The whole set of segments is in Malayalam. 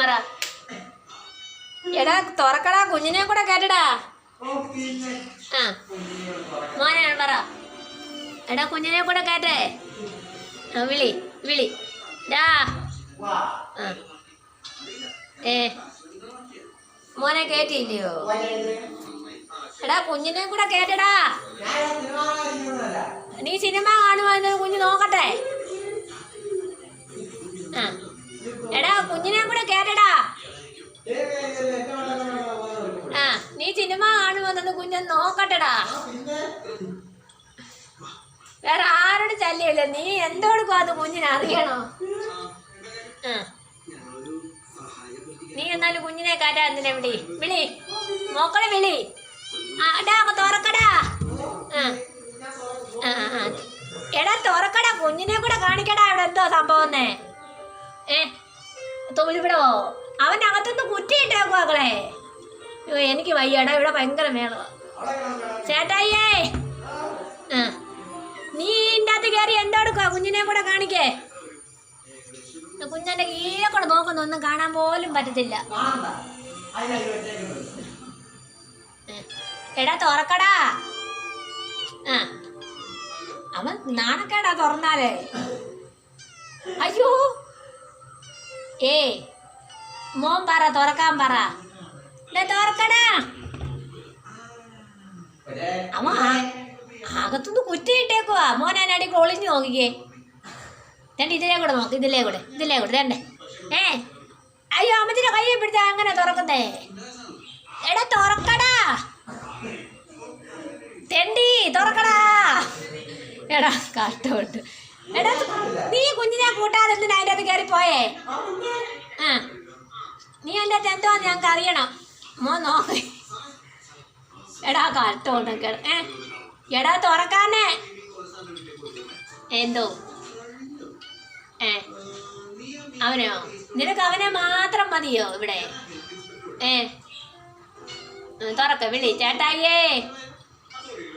പറ. എടാ തുറക്കടാ കുഞ്ഞിനെ കൂടെ കേട്ടടാ ആ മോനെ പറ. എടാ കുഞ്ഞിനെ കൂടെ കേട്ടേ ആ വിളി വിളി. ഡാ. ആ. ഏ. മോനെ കേട്ടില്ലയോ എടാ കുഞ്ഞിനെ കൂടെ കേട്ടടാ നീ സിനിമ കാണുമായിരുന്നു കുഞ്ഞ് നോക്കട്ടെ. ആ. കുഞ്ഞിനെ കൂടെ കേട്ടടാ ആ നീ സിനിമ കാണുമെന്നൊന്ന് കുഞ്ഞൻ നോക്കട്ടടാ. വേറെ ആരോട് ശല്യമില്ല. നീ എന്തോടുക്കും അത് കുഞ്ഞിനെ അറിയണോ? നീ എന്നാലും കുഞ്ഞിനെ കാറ്റാ എന്തിനാ വിളി? വിളി. മോക്കളെ വിളി. ആ തുറക്കടാ. ആ. ആ. എടാ തുറക്കടാ. കുഞ്ഞിനെ കൂടെ കാണിക്കടാ. ഇവിടെ എന്തോ സംഭവന്നേ തൊഴിലിവിടോ അവന്റെ അകത്തുനിന്ന് കുറ്റിയിട്ടേക്കോ അയ്യോ എനിക്ക് വയ്യടാ ഇവിടെ ഭയങ്കര മേള ചേട്ടായിയേ. നീ ഇതിന്റെ അകത്ത് കയറി എന്തോടുക്കുക കുഞ്ഞിനെ കൂടെ കാണിക്കേ. കുഞ്ഞിന്റെ കീഴെ കൂടെ നോക്കുന്ന. ഒന്നും കാണാൻ പോലും പറ്റത്തില്ല. എടാ തുറക്കടാ. ആ. അവൻ നാണക്കേടാ തുറന്നാലേ അയ്യോ ഏ മോൻ പറ തുറക്കാൻ പറ. തുറക്കടാ. അമ്മ അകത്തുനിന്ന് കുറ്റിയിട്ടേക്കുവാ മോൻ അതിനടിക്ക് ഒളിഞ്ഞു നോക്കിക്കേ. രണ്ട് ഇതിലേ കൂടെ നോക്ക് ഇതിലേ കൂടെ ഇതിലേ കൂടെ രണ്ട്. ഏ അയ്യോ അമ്മത്തിന്റെ കയ്യെ പിടിച്ചാ അങ്ങനെ തുറക്കുന്നേ? എടാ തുറക്കടാ. തെണ്ടി തുറക്കടാ. എടാ കാട്ടോട്ട് എടാ നീ കുഞ്ഞിനെ കൂട്ടാതെ അതിന്റെ അകത്ത് കയറി പോയേ. ആ. നീ എന്റെ അകത്ത് എന്തോ ഞങ്ങൾക്ക് അറിയണം. മോ നോ. എടാ കഷ്ടമുണ്ട് കേട് ഏ? എടാ തുറക്കാനേ എന്തോ? ഏ? അവനോ? നിനക്ക് അവനെ മാത്രം മതിയോ ഇവിടെ? ഏ? തുറക്ക വിളി. ചേട്ടായിയേ.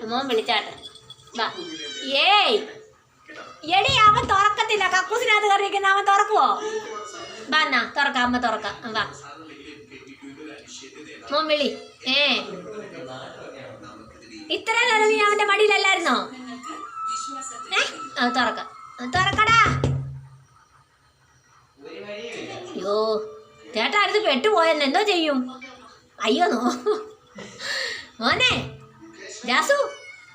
മോൻ വിളിച്ചാട്ടെ. വാ. ഏയ്. എടി കക്കൂസിനകത്ത് കയറിയിരിക്കുന്ന അവൻ തുറക്കുവോ? വാ എന്നാ തുറക്കാം അമ്മ തുറക്കാം. വാ. മോൻ ഏ. ഇത്ര നേരം നീ അവന്റെ മടിയിലല്ലായിരുന്നോ? ഏ? തുറക്ക. തുറക്കടാ. അയ്യോ ചേട്ടാ അടുത്ത് പെട്ടുപോയെന്ന് എന്തോ ചെയ്യും? അയ്യോ നോ. മോനെ ജാസു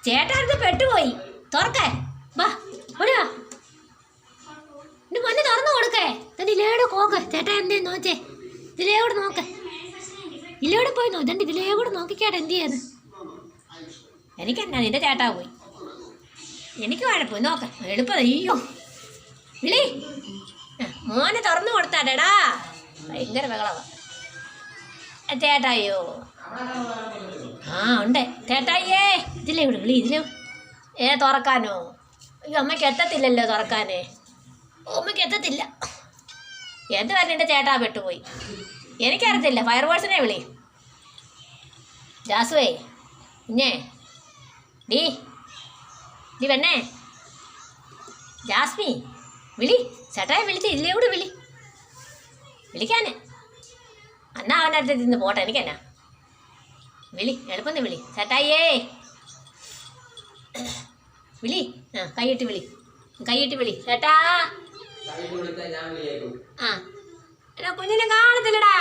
ചേട്ടാ അടുത്ത് പെട്ടുപോയി. തുറക്കേ. വാ. ചേട്ടാ എന്തേ നോച്ചേ ഇതിലേ കൂടെ നോക്ക്. ഇതിലൂടെ പോയി നോ ഇതണ്ട് ഇതിലേ കൂടെ നോക്കിക്കാട്ടെ എന്ത് ചെയ്യാന്ന്? എനിക്കെന്നാ നിന്റെ ചേട്ടാ പോയി. എനിക്ക് കുഴപ്പം നോക്ക. എളുപ്പം. അയ്യോ. വിളി. മോനെ തുറന്നു കൊടുത്താടേടാ. ഭയങ്കര ബഹളവാ. ചേട്ടായോ? ആ ഉണ്ട്. ചേട്ടായിയേ. ഇതിലേ ഇവിടെ വിളി ഇതിലും. ഏ തുറക്കാനോ? അയ്യോ അമ്മയ്ക്ക് എത്തത്തില്ലല്ലോ തുറക്കാനേ. അമ്മയ്ക്ക് എത്തത്തില്ല. എന്ത് പറഞ്ഞ എന്റെ ചേട്ടാ പെട്ടുപോയി? എനിക്കറിയത്തില്ല ഫയർഫോഴ്സിനെ വിളി. ജാസുവേ ഇഞ്ഞേ ഡീ ഡീ വന്നേ ജാസ്മി വിളി. ചേട്ടായി വിളിച്ച് ഇല്ലേ കൂടെ വിളി. വിളിക്കാനേ. അന്നാ അവന്റെ അടുത്ത് നിന്ന് പോട്ടെ എനിക്കെന്നാ. വിളി എളുപ്പം വിളി. ചേട്ടായിയേ. വിളി. ആ കൈയിട്ട് വിളി. കൈയിട്ട് വിളി. ചേട്ടാ. ആ. എടാ കുഞ്ഞിനെ കാണത്തില്ലടാ.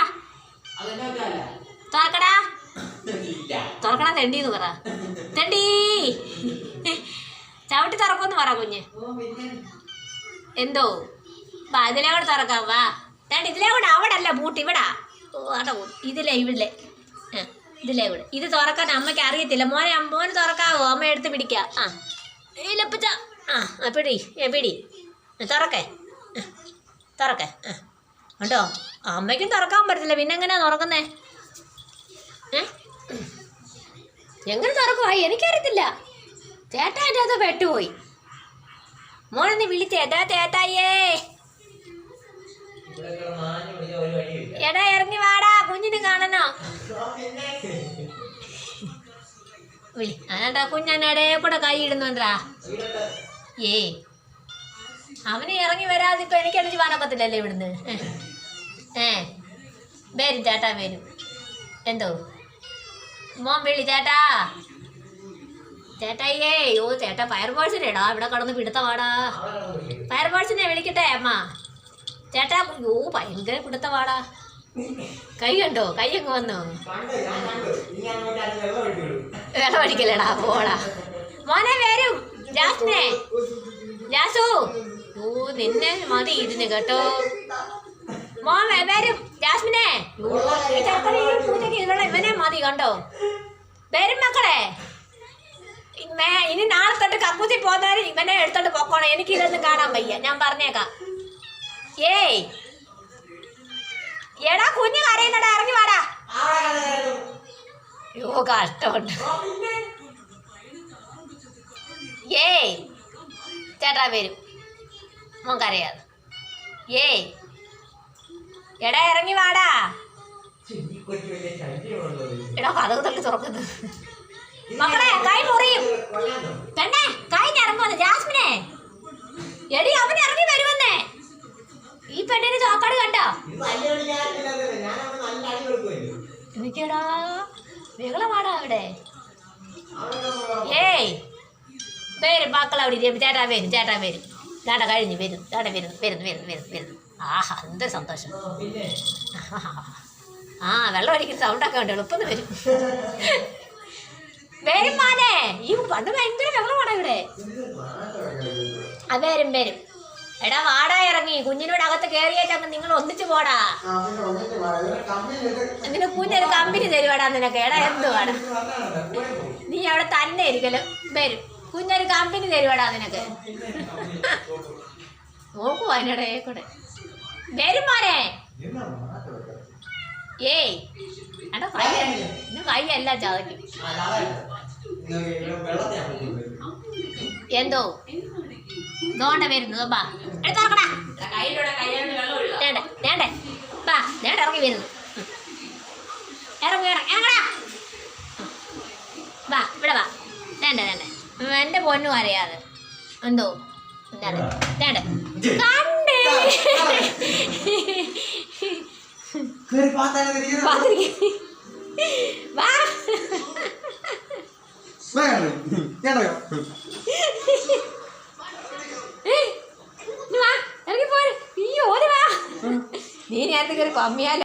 തുറക്കടാ. തുറക്കടാ തെണ്ടിന്ന് പറ. തെണ്ടി. ചവിട്ടി തുറക്കുമെന്ന് പറ കുഞ്ഞ്. എന്തോ? വാ ഇതിലേ കൂടെ തുറക്കാം വാ. തേണ്ട ഇതിലേ കൂടെ അവിടെ അല്ല ബൂട്ട് ഇവിടാ. പോ. ഇതിലേ ഇവിടെ. ആ ഇതിലേ കൂടെ. ഇത് തുറക്കാൻ അമ്മയ്ക്ക് അറിയത്തില്ല. മോനെ മോന് തുറക്കാവോ? അമ്മ എടുത്ത് പിടിക്കാം. ആ. ഇല്ലപ്പച്ച ആ പിടി ഏ പിടി. തുറക്കേ. തുറക്കേ. കണ്ടോ? അമ്മയ്ക്കും തുറക്കാൻ പറ്റത്തില്ല. പിന്നെ എങ്ങനെയാ തുറക്കുന്നേ? എങ്ങനെ തുറക്കുമായി എനിക്കറിയത്തില്ല. ചേട്ടാ അത് പെട്ടുപോയി. മോനൊന്ന് വിളിച്ചേ ഏതാ ചേട്ടായിയേ. എടാ ഇറങ്ങി വാടാ. കുഞ്ഞിന് കാണണോ? വിളി. അതാണ്ടാ ഇടയെ കൂടെ കൈ ഇടുന്നുണ്ടാ? ഏ അവന് ഇറങ്ങി വരാതെ ഇപ്പൊ എനിക്ക് അടിച്ച് പറ്റില്ലല്ലേ ഇവിടുന്ന്. ഏ. വരും ചേട്ടാ വരും. എന്തോ? മോൻ വിളി ചേട്ടാ. ചേട്ടായിയേ ഓ ചേട്ടാ ഫയർഫോഴ്സിനെടാ ഇവിടെ കടന്ന് പിടുത്തവാടാ ഫയർഫോഴ്സിനെ വിളിക്കട്ടെ അമ്മ. ചേട്ടാ ഓ ഭയങ്കര പിടുത്തവാടാ കൈ കണ്ടോ? കൈ അങ്ങ് വന്നു? വെള്ളം അടിക്കലടാ പോടാ. മോനെ വരും. ജാസ്നെ ജാസു ഓ നിന്നെ മതി ഇതിന് കേട്ടോ. മോൻ വരും. ജാസ്മിനെ. ചെറുക്കനെ ഈ പൂജയ്ക്ക് ഇവളെ ഇവനെ മതി കണ്ടോ? വരും മക്കളെ. ഇനി നാളെ തൊട്ട് കക്കൂത്തി പോകുന്നവര് ഇവനെ എടുത്തോണ്ട് പൊക്കോണം എനിക്ക് ഇതൊന്നും കാണാൻ വയ്യ. ഞാൻ പറഞ്ഞേക്കാം. ഏയ്. എടാ കുഞ്ഞ് കരയുന്നടാ ഇറങ്ങി വാടാ. യോ കഷ്ടമുണ്ട് ഏയ്. ചേട്ടാ വരും. മോൻ കരയാതെ ഏയ്. എടാ ഇറങ്ങി വാടാ. എടാ കഥകൾ തള്ളി തുറക്കുന്നത് മക്കളെ കൈ മുറിയും. പെണ്ണെ കൈ ഇറങ്ങുവന്ന് ജാസ്മിനെ. എടി അവൻ ഇറങ്ങി വരുമെന്നേ. ഈ പെണ്ണിന് ചോക്കാട് കണ്ടോ? എനിക്കടാ വികളമാടാ അവിടെ. ഏയ്. പേര് മക്കളവിടെ. ചേട്ടാ പേര് ചേട്ടാ വരും ചേട്ടാ കഴിഞ്ഞ് വരും ഇതാണ് വരുന്നു വരുന്നു വരുന്നു വരുന്നു വരുന്നു ആഹാ എന്ത് സന്തോഷം. ആ വെള്ളം അടിക്കുന്ന സൗണ്ടൊക്കെ ഉണ്ട് എളുപ്പം വരും. വരും മാനേ. ഈ പണ്ട് ഭയങ്കര വെള്ളമാണ് ഇവിടെ? ആ വരും വരും. എടാ വാടാ ഇറങ്ങി. കുഞ്ഞിനോട് അകത്ത് കയറിയ നിങ്ങൾ ഒന്നിച്ചു പോടാ. നിനക്ക് കുഞ്ഞൊരു കമ്പനി തരുവാടാ നിനക്ക്. എടാ എന്തുവാടാ? നീ അവിടെ തന്നെ ഇരിക്കലും. വരും. കുഞ്ഞൊരു കമ്പനി തരുവാടാ നിനക്ക്. നോക്കൂ അതിനിടെ കൂടെ. വരുമാരെ ഏയ് എടാ കൈ ഇന്ന് കൈയല്ല ചതയ്ക്കും എന്തോ? ദോണ്ട വരുന്നു ബാ എടുത്തോക്കടാ വേണ്ട വേണ്ട. ബാ വേണ്ട ഇറങ്ങി വരുന്നു. ഇറങ്ങി ഇറങ്ങടാ പൊന്നു അറിയാതെ. എന്തോ? വേണ്ട കണ്ടേ. നീ നേരത്തെ കയറി പമ്മിയാലോ